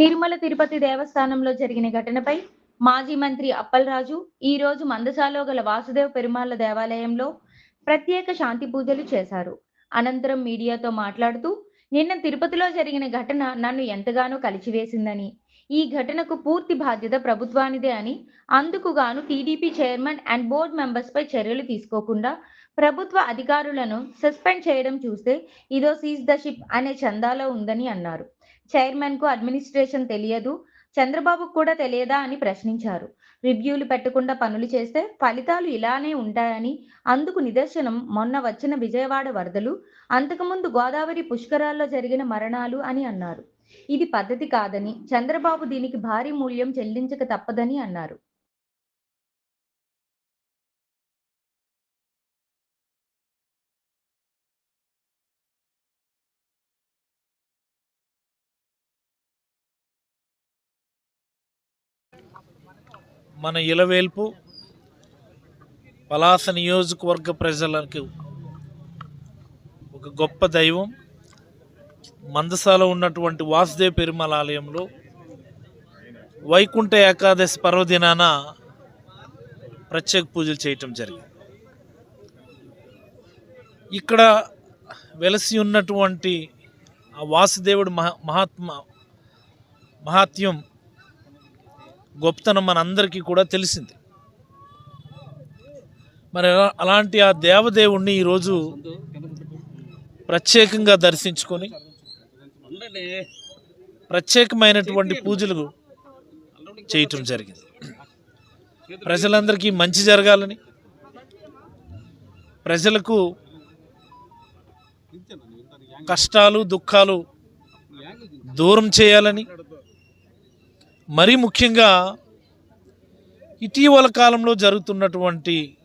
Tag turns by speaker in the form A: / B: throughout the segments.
A: తిరుమల తిరుపతి దేవస్థానంలో జరిగిన ఘటనపై మాజీ మంత్రి అప్పలరాజు ఈ రోజు మందసాలో గల వాసుదేవ పెరుమాళ్ళ దేవాలయంలో ప్రత్యేక శాంతి పూజలు చేశారు. అనంతరం మీడియాతో మాట్లాడుతూ నిన్న తిరుపతిలో జరిగిన ఘటన నన్ను ఎంతగానో కలిచివేసిందని. ఈ ఘటనకు పూర్తి బాధ్యత ప్రభుత్వానిదే అని అందుకు గాను TDP chairman and board members పై చర్యలు తీసుకోకుండా ప్రభుత్వ అధికారులను సస్పెండ్ చేయడం చూస్తే ఇదో సీజ్ ద షిప్ అనే చందాలో ఉందని అన్నారు. చైర్మన్కు అడ్మినిస్ట్రేషన్ తెలియదు చంద్రబాబుకు కూడా తెలియదా అని ప్రశ్నించారు. రివ్యూలు పెట్టకుండా పనులు చేస్తే ఫలితాలు ఇలానే ఉంటాయని అందుకు నిదర్శనం మొన్న వచ్చిన విజయవాడ వరదలు అంతకుముందు గోదావరి పుష్కరాల్లో జరిగిన మరణాలు అని అన్నారు. ఇది పద్ధతి కాదని చంద్రబాబు దీనికి భారీ మూల్యం చెల్లించక తప్పదని అన్నారు.
B: మన ఇలవేల్పు పలాస నియోజకవర్గ ప్రజలకు ఒక గొప్ప దైవం. మందసాలో ఉన్నటువంటి వాసుదేవ పెరుమల ఆలయంలో వైకుంఠ ఏకాదశి పర్వదినాన ప్రత్యేక పూజలు చేయటం జరిగింది. ఇక్కడ వెలసి ఉన్నటువంటి ఆ వాసుదేవుడు మహా మహాత్మ మహాత్మ్యం గొప్పతనం మనందరికీ కూడా తెలిసింది. మరి అలా- అలాంటి ఆ దేవదేవుణ్ణి ఈరోజు ప్రత్యేకంగా దర్శించుకొని ప్రత్యేకమైనటువంటి పూజలు చేయటం జరిగింది. ప్రజలందరికీ మంచి జరగాలని ప్రజలకు కష్టాలు దుఃఖాలు దూరం చేయాలని మరీ ముఖ్యంగా ఇటీవల కాలంలో జరుగుతున్నటువంటి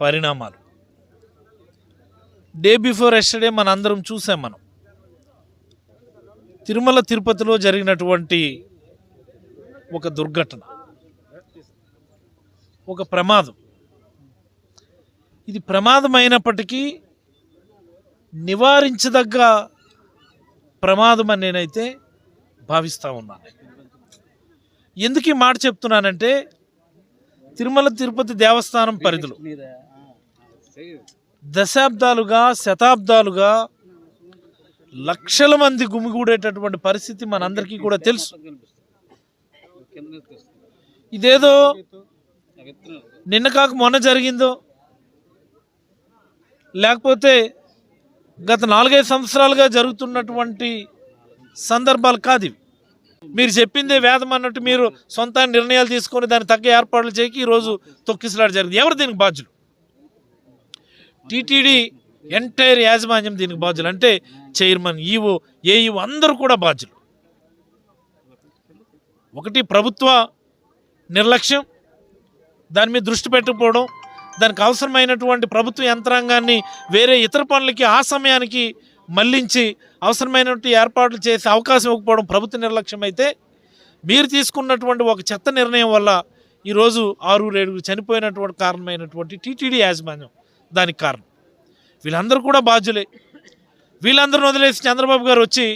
B: పరిణామాలు. డే బిఫోర్ ఎస్టర్డే మన అందరం చూసాం మనం. తిరుమల తిరుపతిలో జరిగినటువంటి ఒక దుర్ఘటన. ఒక ప్రమాదం. ఇది ప్రమాదం అయినప్పటికీ నివారించదగ్గ ప్రమాదం అని నేనైతే భావిస్తూ ఉన్నాను. ఎందుకు ఈ మాట చెప్తున్నానంటే తిరుమల తిరుపతి దేవస్థానం పరిధిలో దశాబ్దాలుగా శతాబ్దాలుగా లక్షల మంది గుమిగూడేటటువంటి పరిస్థితి మనందరికీ కూడా తెలుసు. ఇదేదో నిన్న కాక మొన్న జరిగిందో లేకపోతే గత నాలుగైదు సంవత్సరాలుగా జరుగుతున్నటువంటి సందర్భాలు కాదు ఇవి. మీరు చెప్పిందే వేదం అన్నట్టు మీరు సొంత నిర్ణయాలు తీసుకొని దానికి తగ్గ ఏర్పాట్లు చేయకి ఈరోజు తొక్కిసలాట జరిగింది. ఎవరు దీనికి బాధ్యులు? టీటీడీ ఎంటైర్ యాజమాన్యం దీనికి బాధ్యులు. అంటే చైర్మన్ ఈవో ఏఈఓ అందరూ కూడా బాధ్యులు. ఒకటి ప్రభుత్వ నిర్లక్ష్యం దాని మీద దృష్టి పెట్టకపోవడం దానికి అవసరమైనటువంటి ప్రభుత్వ యంత్రాంగాన్ని వేరే ఇతర పనులకి ఆ సమయానికి మళ్ళించి అవసరమైనటువంటి ఏర్పాట్లు చేసే అవకాశం ఇవ్వకపోవడం ప్రభుత్వ నిర్లక్ష్యం అయితే మీరు తీసుకున్నటువంటి ఒక చెత్త నిర్ణయం వల్ల ఈరోజు ఆరుగురు ఏడుగురు చనిపోయినటువంటి కారణమైనటువంటి టీటీడీ యాజమాన్యం దానికి కారణం. వీళ్ళందరూ కూడా బాధ్యులే. వీళ్ళందరూ వదిలేసి చంద్రబాబు గారు వచ్చి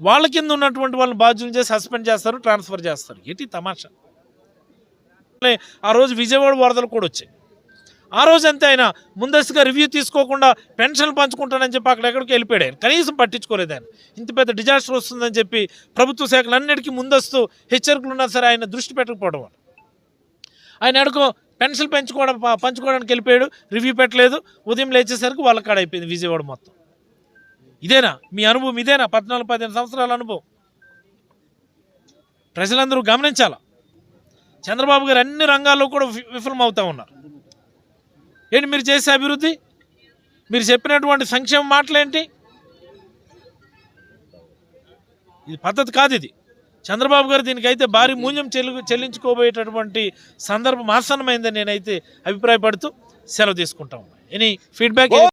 B: వాళ్ళ కింద ఉన్నటువంటి వాళ్ళని బాధ్యులు చేసి సస్పెండ్ చేస్తారు ట్రాన్స్ఫర్ చేస్తారు. ఏంటి తమాషా? ఆ రోజు విజయవాడ వరదలు కూడా వచ్చాయి. ఆ రోజు ఆయన ముందస్తుగా రివ్యూ తీసుకోకుండా పెన్షన్లు పంచుకుంటానని చెప్పి అక్కడ ఎక్కడికి వెళ్ళిపోయాడు ఆయన. కనీసం పట్టించుకోలేదు ఆయన. ఇంత పెద్ద డిజాస్టర్ వస్తుందని చెప్పి ప్రభుత్వ శాఖలు అన్నిటికీ ముందస్తు హెచ్చరికలు ఉన్నా సరే ఆయన దృష్టి పెట్టకపోవడం వల్ల. ఆయన ఎడుకో పెన్షన్ పెంచుకోవడం పంచుకోవడానికి వెళ్ళిపోయాడు రివ్యూ పెట్టలేదు ఉదయం లేచేసరికి వాళ్ళ కాడ అయిపోయింది విజయవాడ మొత్తం. ఇదేనా? మీ అనుభవం ఇదేనా? పద్నాలుగు పదిహేను సంవత్సరాల అనుభవం. ప్రజలందరూ గమనించాల? చంద్రబాబు గారు అన్ని రంగాల్లో కూడా వి- ఉన్నారు. ఏంటి మీరు చేసే అభివృద్ధి? మీరు చెప్పినటువంటి సంక్షేమ మాటలేంటి? ఇది పద్ధతి కాదు ఇది. చంద్రబాబు గారు దీనికైతే భారీ మూల్యం చెల్లి చెల్లించుకోబోయేటటువంటి సందర్భం ఆసన్నమైందని నేనైతే అభిప్రాయపడుతూ సెలవు తీసుకుంటాం. Any feedback